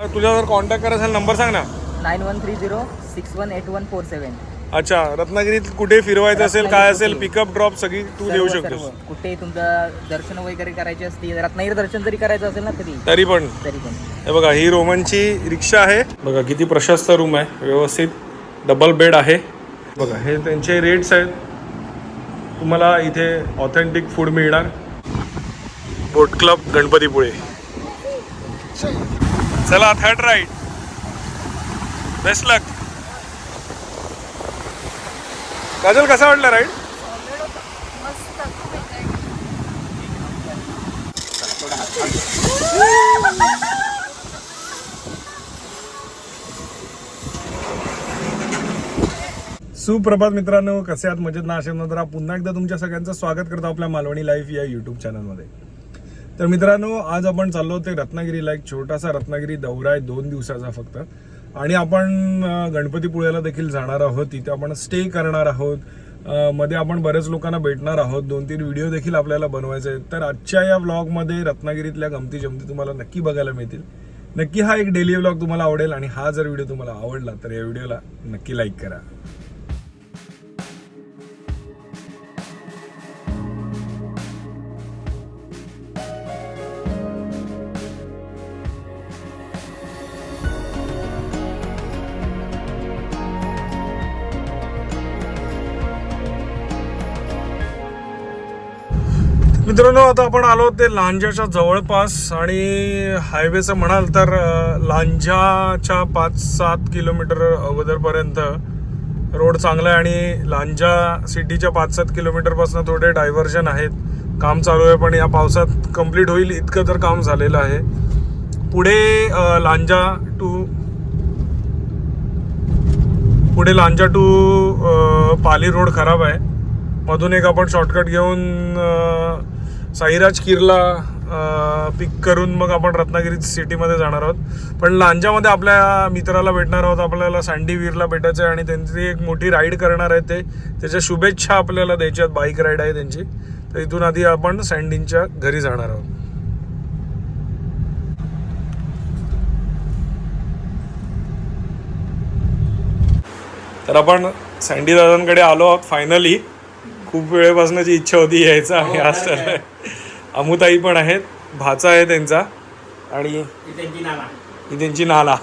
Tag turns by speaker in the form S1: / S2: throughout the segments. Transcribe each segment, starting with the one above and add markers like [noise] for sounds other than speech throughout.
S1: तुझ्या जर कॉन्टॅक्ट करायचा असेल नंबर सांग ना.
S2: Nine one three zero six one eight one four seven
S1: अच्छा रत्नागिरीत कुठे फिरवायचं असेल काय असेल पिकअप ड्रॉप सगळी तू देऊ शकतोस.
S2: कुठे तुमचं दर्शन वगैरे करायचे असतील रत्नागिरी दर्शन जरी करायचं असेल ना तरी.
S1: तरी पण.
S2: तरी पण.
S1: हे बघा ही रोमनची रिक्षा आहे. बघा किती प्रशस्त रूम आहे. व्यवस्थित डबल बेड आहे. बघा हे त्यांचे रेट्स आहेत. तुम्हाला इथे ऑथेंटिक फूड मिळणार. Boat club Ganpatipule. चला third ride best luck Kajal कसा वाटला राईड सुप्रभात मित्रांनो कसे आहात? मजेत ना? असेल पुन्हा एकदा तुमच्या सगळ्यांचं स्वागत करतो आपल्या मालवणी लाईफ या युट्यूब चॅनलमध्ये तर मित्रांनो आज आपण चाललो ते रत्नागिरीला एक छोटासा रत्नागिरी दौरा आहे दोन दिवसाचा फक्त. आणि आपण गणपतीपुळ्याला देखील जाणार आहोत. तिथे आपण स्टे करणार आहोत. मध्ये आपण बरेच लोकांना भेटणार आहोत. दोन तीन व्हिडिओ देखील आपल्याला बनवायचे आहेत. तर आजच्या या व्लॉगमध्ये रत्नागिरीतल्या गमती जमती तुम्हाला नक्की बघायला मिळतील. नक्की हा एक डेली व्लॉग तुम्हाला आवडेल आणि हा जर व्हिडिओ तुम्हाला आवडला तर या व्हिडिओला नक्की लाईक करा. मित्रांनो आता आपण आलो ते लांजाच्या जवळपास आणि हायवेचं म्हणाल तर लांजाच्या पाच सात किलोमीटर अगोदरपर्यंत रोड चांगला आहे आणि लांजा सिटीच्या पाच सात किलोमीटरपासून थोडे डायव्हर्जन आहेत. काम चालू आहे पण या पावसात कंप्लीट होईल इतकं तर काम झालेलं आहे. पुढे लांजा टू पुढे लांजा टू पाली रोड खराब आहे. मधून एक आपण शॉर्टकट घेऊन साईराज किरला पिक करून मग आपण रत्नागिरी सिटीमध्ये जाणार आहोत. पण लांजामध्ये आपल्या मित्राला भेटणार आहोत. आपल्याला सँडीवीरला भेटायचं आहे आणि त्यांची एक मोठी राईड करणार आहे ते. त्याच्या शुभेच्छा आपल्याला द्यायच्या आहेत बाईक राईड आहे त्यांची. तर इथून आधी आपण सँडींच्या घरी जाणार आहोत. तर आपण सँडी दादांकडे आलो आहोत फायनली खूप वेळेपासूनची इच्छा होती यायचं आणि आज ठरलंय अमुताई पण आहेत. भाचा आहे त्यांचा. आणि
S3: ही त्यांची नाना.
S1: ही त्यांची नाना.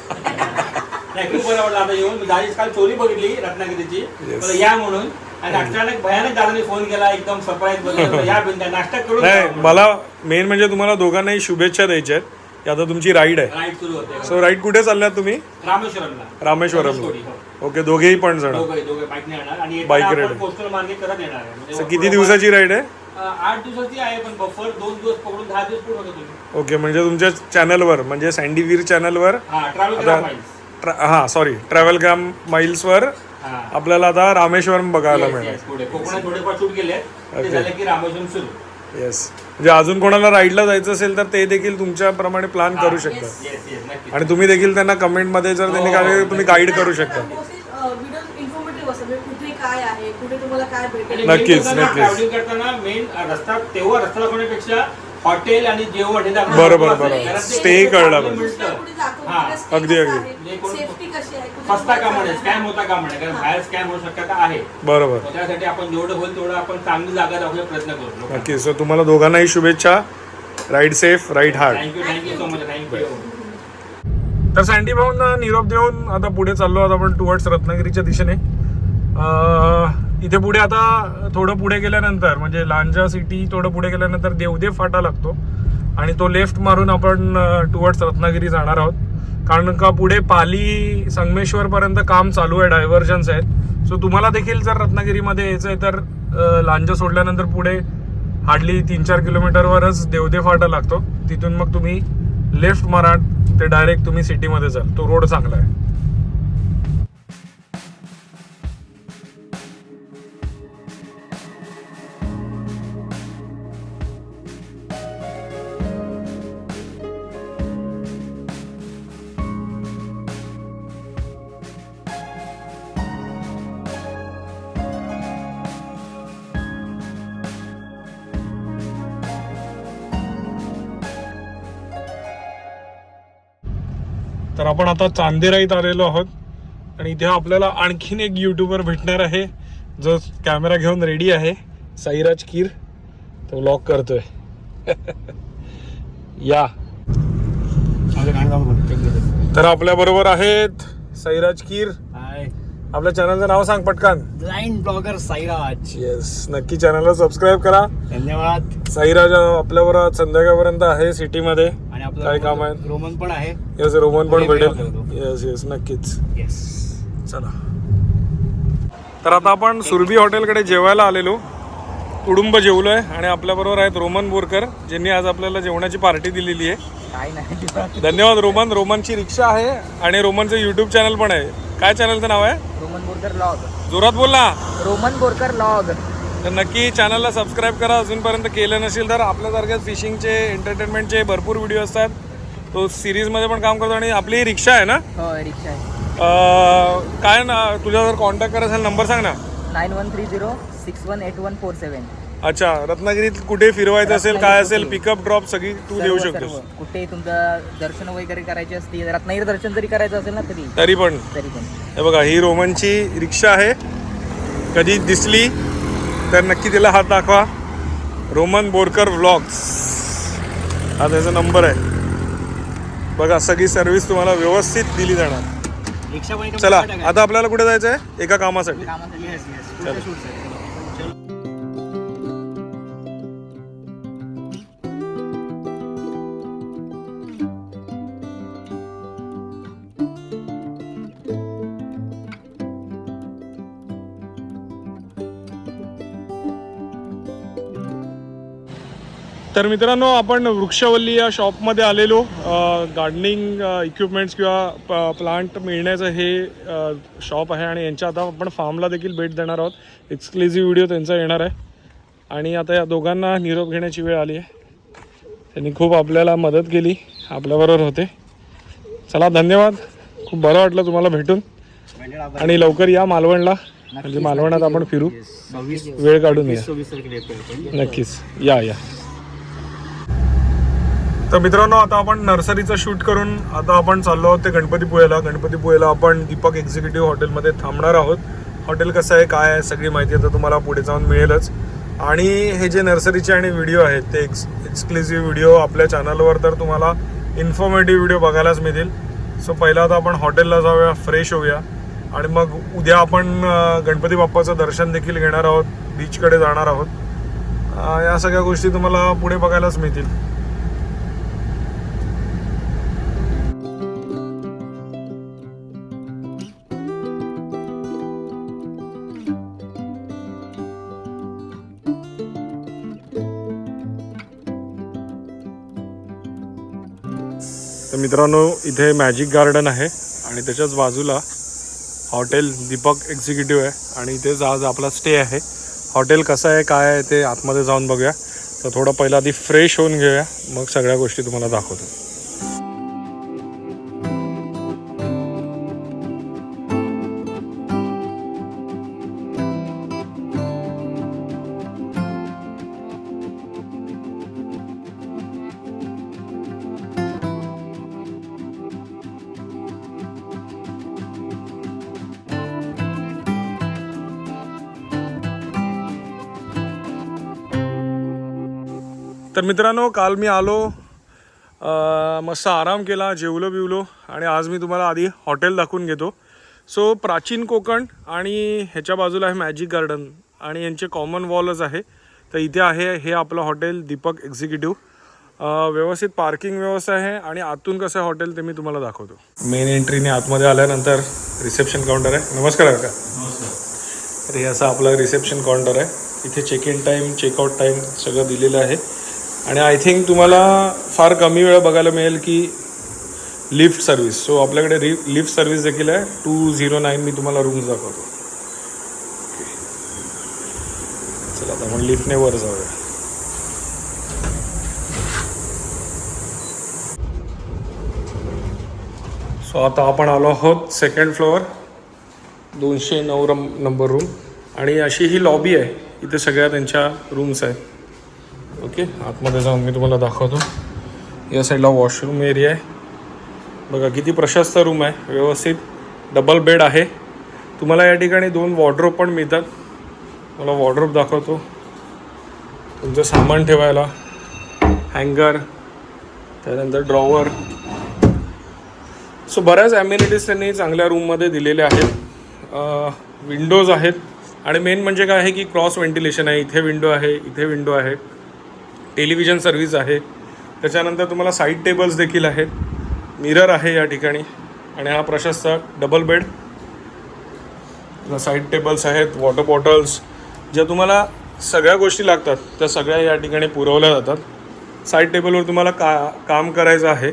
S3: नाही खूप बरं वाटलं आता येऊन. मी दादी काल स्टोरी बघितली रत्नागिरीची.
S1: Yes.
S3: तर या म्हणून. आणि अचानक भयानक दादाने फोन केला एकदम सरप्राईज बघितलं. [laughs] या बिंदा नाश्ता करून
S1: नाही मला मेन म्हणजे तुम्हाला दोघांनाही शुभेच्छा द्यायच्या आहेत. की आता तुमची राईड आहे.
S3: राईड सुरू होते.
S1: सो राईड कुठे चालल्यात तुम्ही?
S3: रामेश्वरमला.
S1: रामेश्वरम
S3: धनुषकोडी, हो.
S1: ओके दोघेही पण जण
S3: दोघे दोघे बाईकने येणार आणि
S1: Bike
S3: येताना
S1: ride.
S3: आपण कोस्टल मार्गे करत येणार आहे. म्हणजे
S1: So, किती दिवसाची राईड आहे?
S3: अं, आठ दिवसाची आहे पण बफर दोन दिवस पकडून दहा दिवस पूर्ण होतो तुम्ही.
S1: ओके म्हणजे तुमच्या चॅनलवर म्हणजे सँडीवीर चॅनलवर
S3: हा ट्रॅव्हल
S1: हां सॉरी ट्रॅव्हल ग्राम माईल्सवर
S3: हा.
S1: आपल्याला आता रामेश्वरम बघायला
S3: Yes,
S1: मिळेल
S3: yes, पुढे. कोकणात थोडेफार शूट केले ते
S1: Okay.
S3: झालं की रामेश्वरम सुरू.
S1: येस म्हणजे अजून कोणाला राईडला जायचं असेल तर ते देखील तुमच्याप्रमाणे प्लॅन करू शकतात.
S3: येस येस नक्की
S1: आणि तुम्ही देखील त्यांना कमेंटमध्ये जर त्यांनी काय तुम्ही गाईड करू शकता.
S4: व्हिडिओ इन्फॉर्मेटिव्ह असतात म्हणजे कुठे काय आहे कुठे तुम्हाला काय भेटेल?
S1: नक्कीच, नक्कीच.
S3: ट्रॅव्हलिंग करताना मेन रस्ता तेव्हा रस्ता दाखवण्यापेक्षा हॉटेल आणि जेवण हे
S1: बरोबर,
S3: महत्त्वाचं
S1: बरोबर.
S3: कारण ते
S1: Stay
S3: एक
S1: कळलं
S3: चांगलं
S1: पाहिजे.
S3: मिळतं. हा.
S4: stay
S1: अगदी, अगदी.
S4: आहे,
S3: कोण-
S4: सेफ्टी कशी आहे? कुठे
S3: फसता नये
S4: करायचं
S3: स्कॅम होता कामा नये कारण बाहेर स्कॅम होऊ शक्यता आहे.
S1: बरोबर.
S3: मग त्यासाठी आपण जेवढं होईल तेवढं आपण चांगली जागा दाखवण्याचा प्रयत्न करू.
S1: नक्की. सो तुम्हाला दोघांनाही शुभेच्छा. Ride safe ride hard
S3: thank you thank you so much thank you
S1: तर सँडी भाऊंना निरोप देऊन आता पुढे चाललो आहोत आपण टुवर्ड्स रत्नागिरीच्या दिशेने. अं, इथे पुढे आता थोडं पुढे गेल्यानंतर म्हणजे लांजा सिटी थोडं पुढे गेल्यानंतर देवदेव फाटा लागतो. आणि तो लेफ्ट मारून आपण टुवर्ड्स रत्नागिरी जाणार आहोत. कारण का पुढे पाली संगमेश्वरपर्यंत काम चालू आहे डायव्हर्जन्स आहेत. सो तुम्हाला देखील जर रत्नागिरीमध्ये यायचं आहे तर लांजा सोडल्यानंतर पुढे हार्डली तीन चार किलोमीटरवरच देवदेव फाटा लागतो. तिथून मग तुम्ही लेफ्ट मारा ते डायरेक्ट तुम्ही सिटीमध्ये जाल तो रोड चांगला आहे. आपण आता चांदेराईत आलेलो आहोत. आणि इथे आपल्याला आणखीन एक युट्यूबर भेटणार आहे जो कॅमेरा घेऊन रेडी आहे साईराज कीर तो व्लॉग करतोय. [laughs] या. तर आपल्या बरोबर आहेत साईराज कीर आपल्या चॅनलचं नाव सांग पटकन.
S2: Blind blogger Sairaj.
S1: येस नक्की चॅनलला सबस्क्राईब करा.
S2: धन्यवाद.
S1: साईराज आपल्यावर आज संध्याकाळपर्यंत आहे सिटीमध्ये
S2: आणि आपलं
S1: काय काम आहे?
S2: रोमन पण आहे.
S1: येस रोमन पण भेटेल. येस येस नक्कीच.
S2: येस
S1: चला. तर आता आपण सुरभी हॉटेलकडे जेवायला आलेलो. कुडुंब जेवलोय आणि आपल्याबरोबर आहेत रोमन बोरकर ज्यांनी आज आपल्याला जेवणाची पार्टी दिलेली आहे. धन्यवाद रोमन. रोमनची रिक्षा आहे आणि रोमनचं युट्यूब चॅनल पण आहे. काय चॅनलचं नाव आहे?
S2: Roman Borkar log.
S1: जोरात बोल ना.
S2: Roman Borkar log.
S1: तर नक्की चॅनलला सबस्क्राईब करा. अजूनपर्यंत केलं नसेल तर आपल्यासारख्या फिशिंगचे एंटरटेनमेंटचे भरपूर व्हिडिओ असतात. तो सिरीजमध्ये पण काम करतो आणि आपली रिक्षा आहे ना?
S2: रिक्षा आहे.
S1: काय ना तुझ्या जर कॉन्टॅक्ट करायचा असेल नंबर सांग ना.
S2: Nine one three zero six one eight one four seven.
S1: अच्छा रत्नागिरीत कुठे फिरवायचं असेल काय असेल पिकअप ड्रॉप सगळी तू देऊ शकतोस.
S2: कुठे तुमचं दर्शन वगैरे करायचे असतील रत्नागिरी दर्शन जरी करायचं असेल ना तरी.
S1: तरी पण.
S2: तरी पण.
S1: हे बघा ही रोमनची रिक्षा आहे. कधी दिसली तर नक्की तिला हात दाखवा. रोमन बोरकर व्लॉग्स हा त्याचा नंबर आहे. बघा सगळी सर्व्हिस तुम्हाला व्यवस्थित दिली जाणार. चला आता आपल्याला कुठे जायचं आहे एका कामासाठी. तर मित्रांनो आपण वृक्षवल्ली या शॉपमध्ये आलेलो. गार्डनिंग इक्विपमेंट्स किंवा प्लांट मिळण्याचं हे शॉप आहे आणि यांच्या आता आपण फार्मला देखील भेट देणार आहोत. एक्सक्लुझिव्ह व्हिडिओ त्यांचा येणार आहे. आणि आता या दोघांना निरोप घेण्याची वेळ आली आहे. त्यांनी खूप आपल्याला मदत केली आपल्याबरोबर होते. चला धन्यवाद. खूप बरं वाटलं तुम्हाला भेटून. आणि लवकर या मालवणला. म्हणजे मालवणात आपण फिरू. वेळ काढून या. नक्कीच. या या. तर मित्रांनो आता आपण नर्सरीचं शूट करून आता आपण चाललो आहोत ते गणपतीपुळेला गणपतीपुळेला आपण दीपक एक्झिक्युटिव्ह हॉटेलमध्ये थांबणार आहोत. हॉटेल कसं आहे काय आहे सगळी माहिती आता तुम्हाला पुढे जाऊन मिळेलच. आणि हे जे नर्सरीचे आणि व्हिडिओ आहेत ते एक्स एक्सक्लुझिव्ह व्हिडिओ आपल्या चॅनलवर तर तुम्हाला इन्फॉर्मेटिव्ह व्हिडिओ बघायलाच मिळतील. सो पहिला आता आपण हॉटेलला जाऊया फ्रेश होऊया. आणि मग उद्या आपण गणपती बाप्पाचं दर्शन देखील घेणार आहोत बीचकडे जाणार आहोत. या सगळ्या गोष्टी तुम्हाला पुढे बघायलाच मिळतील. मित्रांनो इथे मॅजिक गार्डन आहे आणि त्याच्याच बाजूला हॉटेल दीपक एक्झिक्युटिव्ह आहे आणि इथेच आज आपला स्टे आहे. हॉटेल कसं आहे काय आहे ते आतमध्ये जाऊन बघूया. तर थोडं पहिला आधी फ्रेश होऊन घेऊया. मग सगळ्या गोष्टी तुम्हाला दाखवतो. तर मित्रांनो काल मी आलो मस्त आराम केला जेवलो बिवलो आणि आज मी तुम्हाला आधी हॉटेल दाखवून घेतो. सो प्राचीन कोकण आणि ह्याच्या बाजूला आहे मॅजिक गार्डन आणि यांचे कॉमन वॉलच आहे. तर इथे आहे हे आपलं हॉटेल दीपक एक्झिक्युटिव्ह. व्यवस्थित पार्किंग व्यवस्था आहे आणि आतून कसं हॉटेल ते मी तुम्हाला दाखवतो. मेन एंट्रीने आतमध्ये आल्यानंतर रिसेप्शन काउंटर आहे. नमस्कार काका. तर हे असं आपलं रिसेप्शन काउंटर आहे. इथे check in time checkout time सगळं दिलेलं आहे. आणि आय थिंक तुम्हाला फार कमी वेळ बघायला मिळेल की लिफ्ट सर्व्हिस सो आपल्याकडे रि लिफ्ट सर्व्हिस देखील आहे. टू झिरो नाईन मी तुम्हाला रूम्स दाखवतो. चला आता आपण लिफ्टने वर जाऊया. सो आता आपण आलो आहोत सेकंड फ्लोअर दोनशे नऊ रम नंबर रूम आणि अशी ही लॉबी आहे. इथे सगळ्या त्यांच्या रूम्स आहेत. ओके आतमध्ये जाऊन मी तुम्हाला दाखवतो. या साईडला वॉशरूम एरिया आहे. बघा किती प्रशस्त रूम आहे. व्यवस्थित डबल बेड आहे. तुम्हाला या ठिकाणी दोन वॉर्ड्रोप पण मिळतात. मला वॉर्ड्रोप दाखवतो. तुमचं सामान ठेवायला. हँगर त्यानंतर ड्रॉवर सो बऱ्याच ॲम्युनिटीज त्यांनी चांगल्या रूममध्ये दिलेल्या आहेत. विंडोज आहेत. आणि मेन म्हणजे काय आहे की क्रॉस व्हेंटिलेशन आहे. इथे विंडो आहे इथे विंडो आहे. टेलिव्हिजन सर्व्हिस आहे. त्याच्यानंतर तुम्हाला साईड टेबल्स देखील आहेत. मिरर आहे या ठिकाणी आणि हा प्रशस्त डबल बेड. साईड टेबल्स आहेत वॉटर बॉटल्स ज्या तुम्हाला सगळ्या गोष्टी लागतात त्या सगळ्या या ठिकाणी पुरवल्या जातात. साईड टेबलवर तुम्हाला का काम करायचं आहे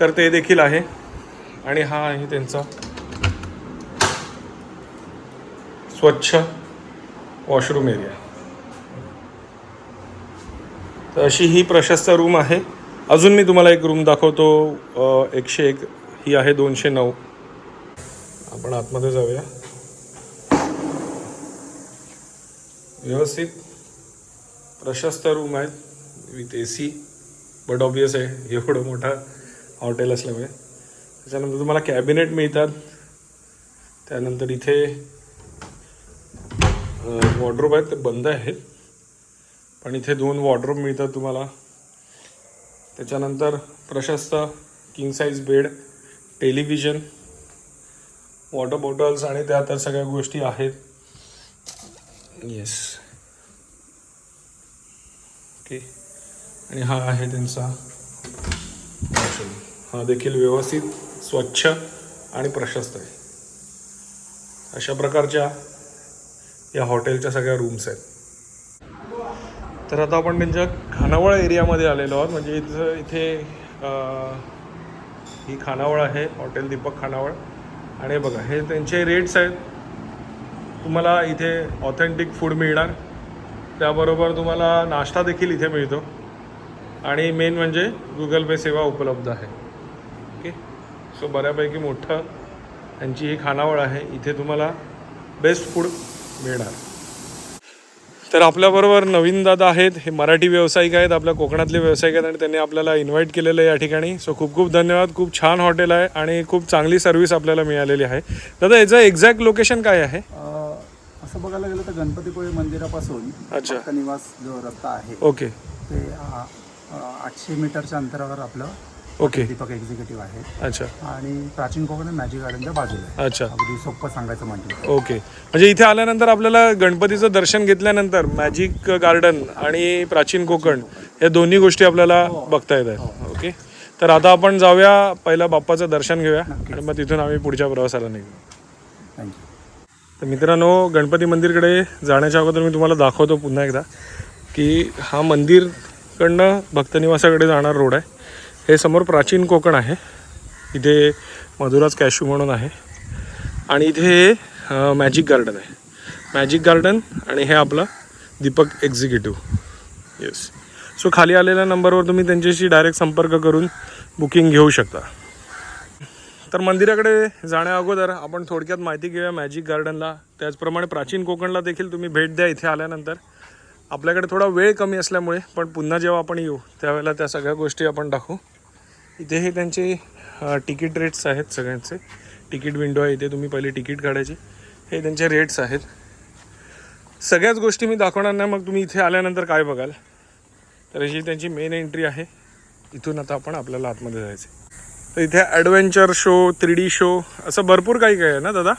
S1: तर ते देखील आहे. आणि हा आहे त्यांचा स्वच्छ वॉशरूम एरिया. तर अशी ही प्रशस्त रूम आहे. अजून मी तुम्हाला एक रूम दाखवतो. एकशे एक. ही आहे दोनशे नऊ. आपण आतमध्ये जाऊया. व्यवस्थित. प्रशस्त रूम आहेत with A C but obvious आहे एवढं मोठा हॉटेल असल्यामुळे. त्याच्यानंतर तुम्हाला कॅबिनेट मिळतात. त्यानंतर इथे वॉर्ड्रोब आहेत ते बंद आहेत. पण इथे दोन वॉर्डरोब मिळतात तुम्हाला. त्याच्यानंतर प्रशस्त king size bed television water bottles आणि त्या तर सगळ्या गोष्टी आहेत. येस ओके आणि हा आहे त्यांचा हा देखील व्यवस्थित स्वच्छ आणि प्रशस्त आहे. अशा प्रकारच्या या हॉटेलच्या सगळ्या रूम्स आहेत. तर आता आपण त्यांच्या खानावळ एरियामध्ये आलेलो आहोत. म्हणजे इथं इथे ही खानावळ आहे हॉटेल दीपक खानावळ. आणि बघा हे त्यांचे रेट्स आहेत. तुम्हाला इथे ऑथेंटिक फूड मिळणार. त्याबरोबर तुम्हाला नाश्ता देखील इथे मिळतो. आणि मेन म्हणजे गुगल पे सेवा उपलब्ध आहे. ओके सो बऱ्यापैकी मोठं त्यांची ही खानावळ आहे. इथे तुम्हाला बेस्ट फूड मिळणार. तर आपल्याबरोबर नवीन दादा आहेत. हे मराठी व्यावसायिक आहेत. आपल्या कोकणातले व्यावसायिक आहेत आणि त्यांनी आपल्याला इन्व्हाइट केलेलं आहे या ठिकाणी. सो खूप खूप धन्यवाद. खूप छान हॉटेल आहे आणि खूप चांगली सर्व्हिस आपल्याला मिळालेली आहे. दादा याचं एक्झॅक्ट लोकेशन काय आहे?
S5: असं बघायला गेलं तर गणपतीपुळे मंदिरापासून
S1: अच्छा.
S5: निवास जो रस्ता आहे
S1: ओके
S5: ते आठशे मीटरच्या अंतरावर आपलं
S1: ओके.
S5: दीपक एक्झिक्युटिव्ह आहे.
S1: अच्छा.
S5: आणि प्राचीन कोकण मॅजिक गार्डनच्या बाजूला आहे.
S1: अच्छा.
S5: अगदी सोपं सांगायचं म्हटलं
S1: ओके. म्हणजे इथे आल्यानंतर आपल्याला गणपतीचं दर्शन घेतल्यानंतर मॅजिक गार्डन आणि प्राचीन कोकण या दोन्ही गोष्टी आपल्याला बघता येत आहेत. ओके. तर आता आपण जाऊया पहिला बाप्पाचं दर्शन घेऊया आणि मग तिथून आम्ही पुढच्या प्रवासाला निघू.
S5: थँक्यू
S1: तर मित्रांनो गणपती मंदिरकडे जाण्याच्या अगोदर मी तुम्हाला दाखवतो पुन्हा एकदा की हा मंदिरकडनं भक्तनिवासाकडे जाणार रोड आहे. हे समोर प्राचीन कोकण आहे. इथे मधुराज कॅशू म्हणून आहे. आणि इथे मॅजिक गार्डन आहे. मॅजिक गार्डन आणि हे आपलं दीपक एक्झिक्युटिव्ह. येस सो खाली आलेल्या नंबरवर तुम्ही त्यांच्याशी डायरेक्ट संपर्क करून बुकिंग घेऊ शकता. तर मंदिराकडे जाण्या अगोदर आपण थोडक्यात माहिती घेऊया मॅजिक गार्डनला. त्याचप्रमाणे प्राचीन कोकणला देखील तुम्ही भेट द्या इथे आल्यानंतर. आपल्याकडे थोडा वेळ कमी असल्यामुळे पण पुन्हा जेव्हा आपण येऊ त्यावेळेला त्या सगळ्या गोष्टी आपण दाखवू इथे हे त्यांचे तिकीट रेट्स आहेत सगळ्यांचे. तिकीट विंडो आहे इथे तुम्ही पहिले तिकीट काढायचे. हे त्यांचे रेट्स आहेत. सगळ्याच गोष्टी मी दाखवणार नाही मग तुम्ही इथे आल्यानंतर काय बघाल? तर अशी त्यांची मेन एंट्री आहे. इथून आता आपण आपल्याला आतमध्ये जायचं तर इथे adventure show three D show असं भरपूर काही काही आहे ना दादा?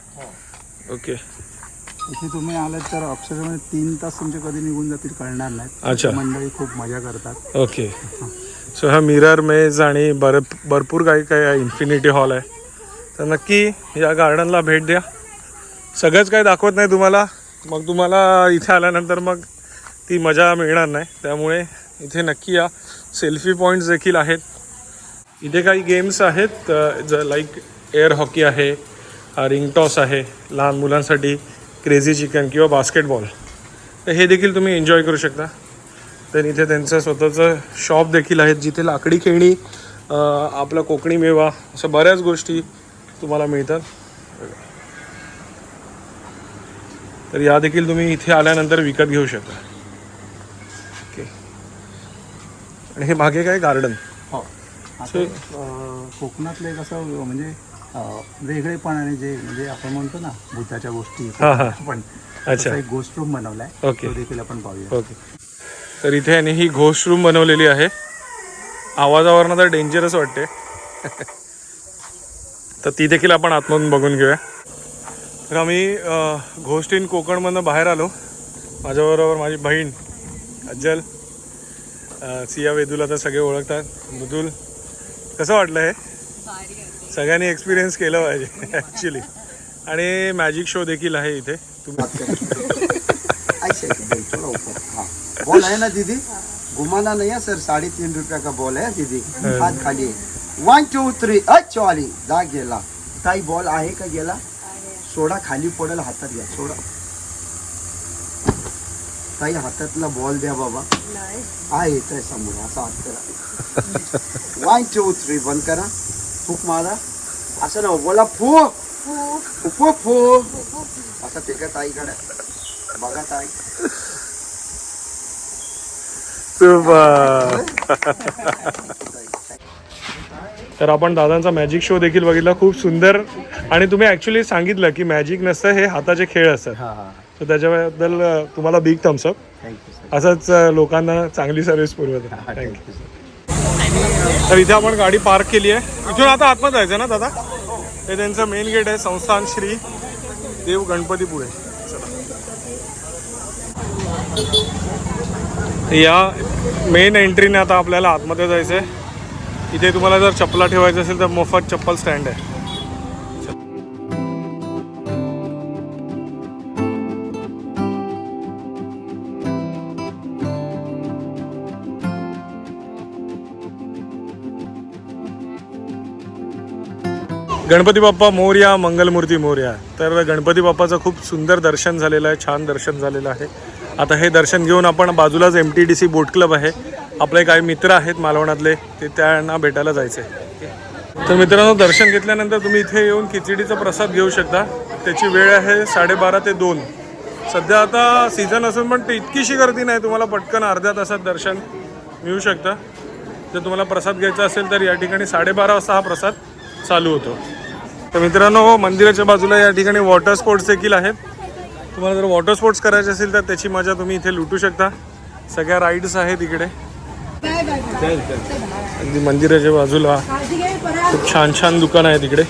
S1: ओके
S5: इथे तुम्ही आलात तर अक्षरशः तीन तास तुमचे कधी निघून जातील कळणार नाहीत
S1: अच्छा.
S5: मंडळी खूप मजा करतात.
S1: ओके [laughs] सो हा मिरर मेज आणि बर भरपूर काही काही आहे. इन्फिनिटी हॉल आहे. तर नक्की या गार्डनला भेट द्या. सगळंच काही दाखवत नाही तुम्हाला. मग तुम्हाला इथे आल्यानंतर मग ती मजा मिळणार नाही. त्यामुळे इथे नक्की या. सेल्फी पॉईंट्स देखील आहेत. इथे काही गेम्स आहेत. ज लाईक एअर हॉकी आहे रिंग टॉस आहे लहान मुलांसाठी क्रेझी चिकन किंवा बास्केटबॉल तर हे देखील तुम्ही एन्जॉय करू शकता. तर इथे त्यांचं स्वतःचं शॉप देखील आहेत जिथे लाकडी खेळणी आपला कोकणी मेवा अशा बऱ्याच गोष्टी तुम्हाला मिळतात. तर या देखील तुम्ही इथे आल्यानंतर विकत घेऊ शकता. ओके. आणि हे मागे काय गार्डन
S5: हो. आता अ, कोकणातले कसं म्हणजे अं, वेगळेपणाने जे म्हणजे आपण म्हणतो ना भूताच्या गोष्टी. पण
S1: अच्छा.
S5: एक गोष्ट रूम बनवलाय. तो देखील आपण पाहूया.
S1: ओके. तर इथे यांनी ही घोस्ट रूम बनवलेली आहे आवाजावरनं तर डेंजरस वाटते तर ती देखील आपण आतमधून बघून घेऊया तर आम्ही घोस्ट इन कोकणमधनं बाहेर आलो माझ्याबरोबर माझी बहीण अज्जल सिया वेदूला तर सगळे ओळखतात मृदुल कसं वाटलं हे सगळ्यांनी एक्सपिरियन्स केलं पाहिजे ॲक्च्युली आणि मॅजिक शो देखील आहे इथे तुम्ही
S6: बॉल है ना दीदी? घुमाना नहीं है सर. साढ़े तीन रुपया का बॉल है दीदी? हाथ खाली. वन टू थ्री अच्छा वाली जा गेला. ताई बॉल आहे का गेला? सोडा खाली पडेल हातात घ्या. सोडा. ताई हातातला बॉल द्या बाबा. आहे येतोय समोर. असा हात करा. वन टू थ्री बंद करा. फूक मारा. असं ना बोला फू फू फू असं ते का ताईकडे बघा ताई.
S1: तर आपण दादांचा मॅजिक शो देखील बघितला खूप सुंदर. आणि तुम्ही ॲक्च्युली सांगितलं की मॅजिक नसतं हे हाताचे खेळ असतात. तर त्याच्याबद्दल तुम्हाला बिग थम्सअप
S6: थँक्यू सर
S1: असंच लोकांना चांगली सर्व्हिस पुरवत. थँक्यू तर इथे आपण गाडी पार्क केली आहे. इथून आता आतमध्ये जायचं ना दादा? हे त्यांचं मेन गेट आहे संस्थान श्री देव गणपती पुढे या मेन एंट्रीने आता आपल्याला आतमध्ये जायचं आहे इथे तुम्हाला जर चप्पला ठेवायचं असेल तर मोफत चप्पल स्टँड आहे. गणपती बाप्पा मोर्या मंगलमूर्ती मोर्या. तर गणपती बाप्पाचं खूप सुंदर दर्शन झालेलं आहे छान दर्शन झालेलं आहे. आता हे दर्शन घेऊन आपण बाजूलाच M T D C boat club आहे. आपले काही मित्र आहेत मालवणातले ते त्यांना भेटायला जायचे तर मित्रांनो दर्शन घेतल्यानंतर तुम्ही इथे येऊन खिचडीचा प्रसाद घेऊ शकता. त्याची वेळ आहे साडेबारा ते दोन. सध्या आता सीझन असून पण ते इतकीशी गर्दी नाही तुम्हाला पटकन अर्ध्या तासात दर्शन मिळू शकतं. जर तुम्हाला प्रसाद घ्यायचा असेल तर या ठिकाणी साडेबारा वाजता हा प्रसाद चालू होतो. तर मित्रांनो मंदिराच्या बाजूला या ठिकाणी वॉटर स्पोर्ट्स देखील आहेत. तुम्हाला जर वॉटर स्पोर्ट्स करायचे असेल तर त्याची मजा तुम्ही इथे लुटू शकता. सगळ्या राईड्स आहेत इकडे. अगदी मंदिराच्या बाजूला खूप छान छान दुकान आहेत इकडे.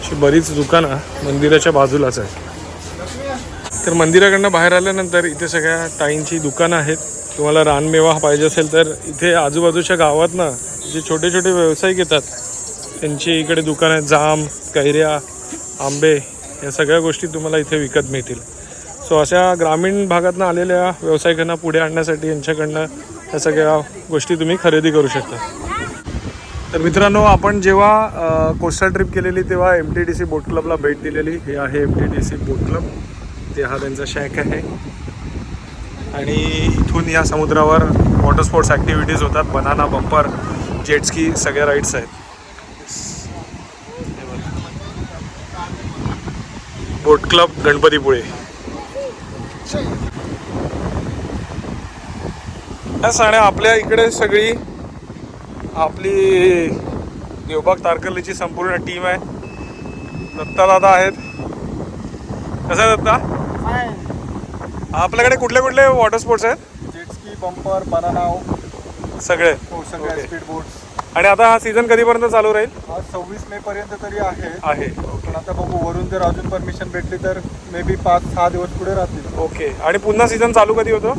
S1: अशी बरीच दुकानं मंदिराच्या बाजूलाच आहेत. तर मंदिराकडनं बाहेर आल्यानंतर इथे सगळ्या ताईंची दुकानं आहेत. तुम्हाला रानमेवा पाहिजे असेल तर इथे आजूबाजूच्या गावात ना जे छोटे छोटे व्यावसायिक येतात त्यांची इकडे दुकानं आहेत जाम कैऱ्या आंबे या सगळ्या गोष्टी तुम्हाला इथे विकत मिळतील. सो अशा ग्रामीण भागातनं आलेल्या व्यावसायिकांना पुढे आणण्यासाठी यांच्याकडनं या सगळ्या गोष्टी तुम्ही खरेदी करू शकता. तर मित्रांनो आपण जेव्हा कोस्टल ट्रिप केलेली तेव्हा M T D C boat क्लबला भेट दिलेली. हे आहे M T D C boat club ते हा त्यांचा शॅक आहे. आणि इथून या समुद्रावर वॉटर स्पोर्ट्स ॲक्टिव्हिटीज होतात. बनाना बंपर जेट्सकी सगळ्या राईड्स आहेत हे बघा. बोट क्लब गणपतीपुळे आणि आपल्या इकडे सगळी आपली देवबाग तारकर्लीची संपूर्ण टीम आहे. दत्ता दादा आहेत. कसं आहे दत्ता? आपल्याकडे कुठले कुठले वॉटर स्पोर्ट्स आहेत?
S5: जेटस्की बंपर बनानाव
S1: सगळे.
S5: हो सगळ्या
S1: ओके.
S5: स्पीड बोट्स
S1: आणि आता हा सीझन कधीपर्यंत चालू राहील?
S5: आज सव्वीस मे पर्यंत तरी आहे.
S1: आहे.
S5: पण आता बघू वरून जर अजून परमिशन भेटली तर मे बी पाच सहा दिवस पुढे राहतील.
S1: ओके आणि पुन्हा सीझन चालू कधी होतो?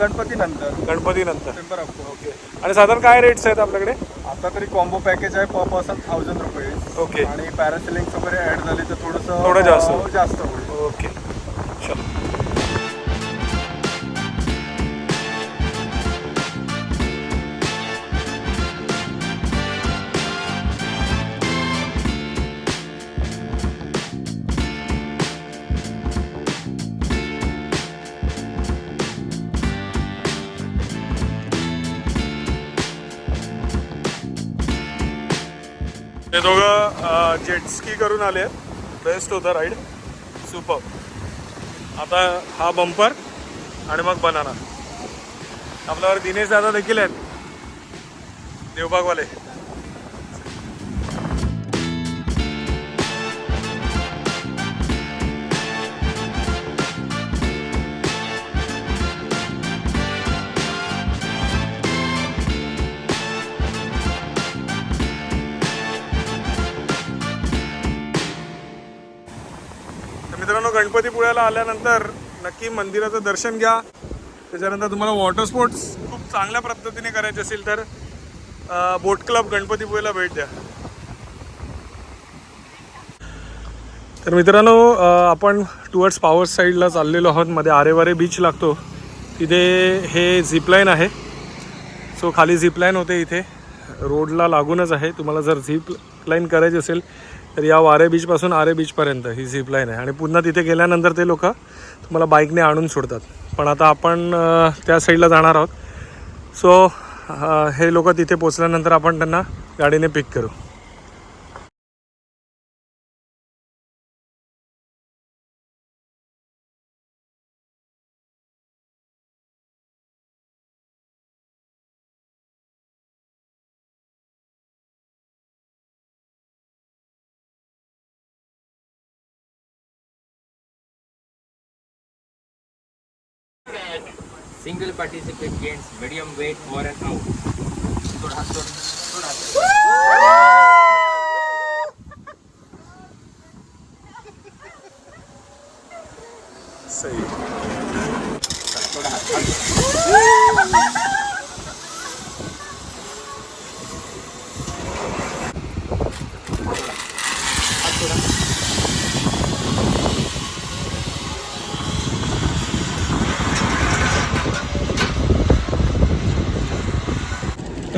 S5: गणपती नंतर
S1: गणपती नंतर ओके आणि साधारण काय रेट्स आहेत आपल्याकडे?
S5: आता तरी कॉम्बो पॅकेज आहे पर पर्सन थाउजंड रुपये.
S1: ओके
S5: आणि पॅरासिलिंग वगैरे ऍड झाली तर थोडंसं
S1: थोडं जास्त.
S5: अं, जास्त होईल.
S1: ओके चलो. जेटस्की करून आले आहेत. बेस्ट होता राईड सुपर आता हा बंपर आणि मग बनाना आपल्यावर दिनेश दादा देखील आहेत. देवबागवाले. गणपतीपुळ्याला आल्यानंतर नक्की मंदिराचं दर्शन घ्या. त्याच्यानंतर तुम्हाला वॉटर स्पोर्ट्स खूप चांगल्या पद्धतीने करायचे असेल तर बोट क्लब गणपतीपुळेला भेट द्या. तर मित्रांनो आपण टुवर्ड्स पावर साईडला चाललेलो आहोत. मध्ये आरेवारे बीच लागतो. तिथे हे झिपलाईन आहे. सो खाली झिपलाईन होते इथे. रोडला लागूनच आहे. तुम्हाला जर झिप लाईन करायची असेल तर या वारे बीचपासून आरे बीचपर्यंत ही झिपलाईन आहे. आणि पुन्हा तिथे गेल्यानंतर ते लोक तुम्हाला बाईकने आणून सोडतात. पण आता आपण त्या साईडला जाणार आहोत. सो हे लोक तिथे पोचल्यानंतर आपण त्यांना गाडीने पिक करू.
S2: Single participate games medium weight और एन आउट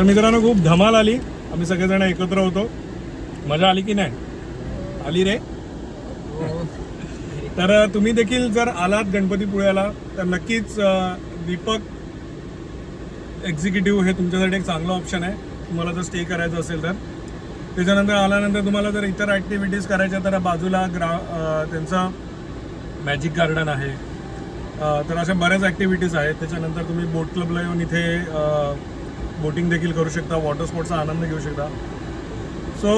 S1: तर मित्रांनो खूप धमाल आली. आम्ही सगळेजण एकत्र होतो. मजा आली की नाही? आली रे. तर तुम्ही देखील जर आलात गणपतीपुळ्याला तर नक्कीच दीपक एक्झिक्युटिव्ह हे तुमच्यासाठी एक चांगलं ऑप्शन आहे. तुम्हाला जर स्टे करायचं असेल तर. त्याच्यानंतर आल्यानंतर तुम्हाला जर इतर ॲक्टिव्हिटीज करायच्या तर बाजूला ग्रा त्यांचं मॅजिक गार्डन आहे. तर अशा बऱ्याच ॲक्टिव्हिटीज आहेत. त्याच्यानंतर तुम्ही बोट क्लबला येऊन इथे बोटिंग देखील करू शकता वॉटर स्पोर्ट्सचा आनंद घेऊ शकता. सो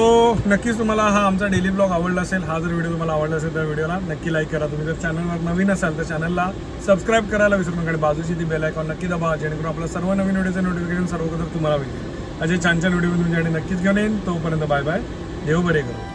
S1: नक्कीच तुम्हाला हा आमचा डेली ब्लॉग आवडला असेल हा जर व्हिडिओ तुम्हाला आवडला असेल तर व्हिडिओला नक्की लाईक करा. तुम्ही जर चॅनलवर नवीन असाल तर चॅनलला सबस्क्राईब करायला विसरू नका बाजूची ती बेल आयकॉन नक्की दबा जेणेकरून आपला सर्व नवीन व्हिडिओचे नोटिफिकेशन सर्वप्रथम तुम्हाला मिळेल. असे छान छान व्हिडिओ तुमच्याकडे नक्कीच घेऊन येईन. तोपर्यंत बाय बाय देव बरे करू.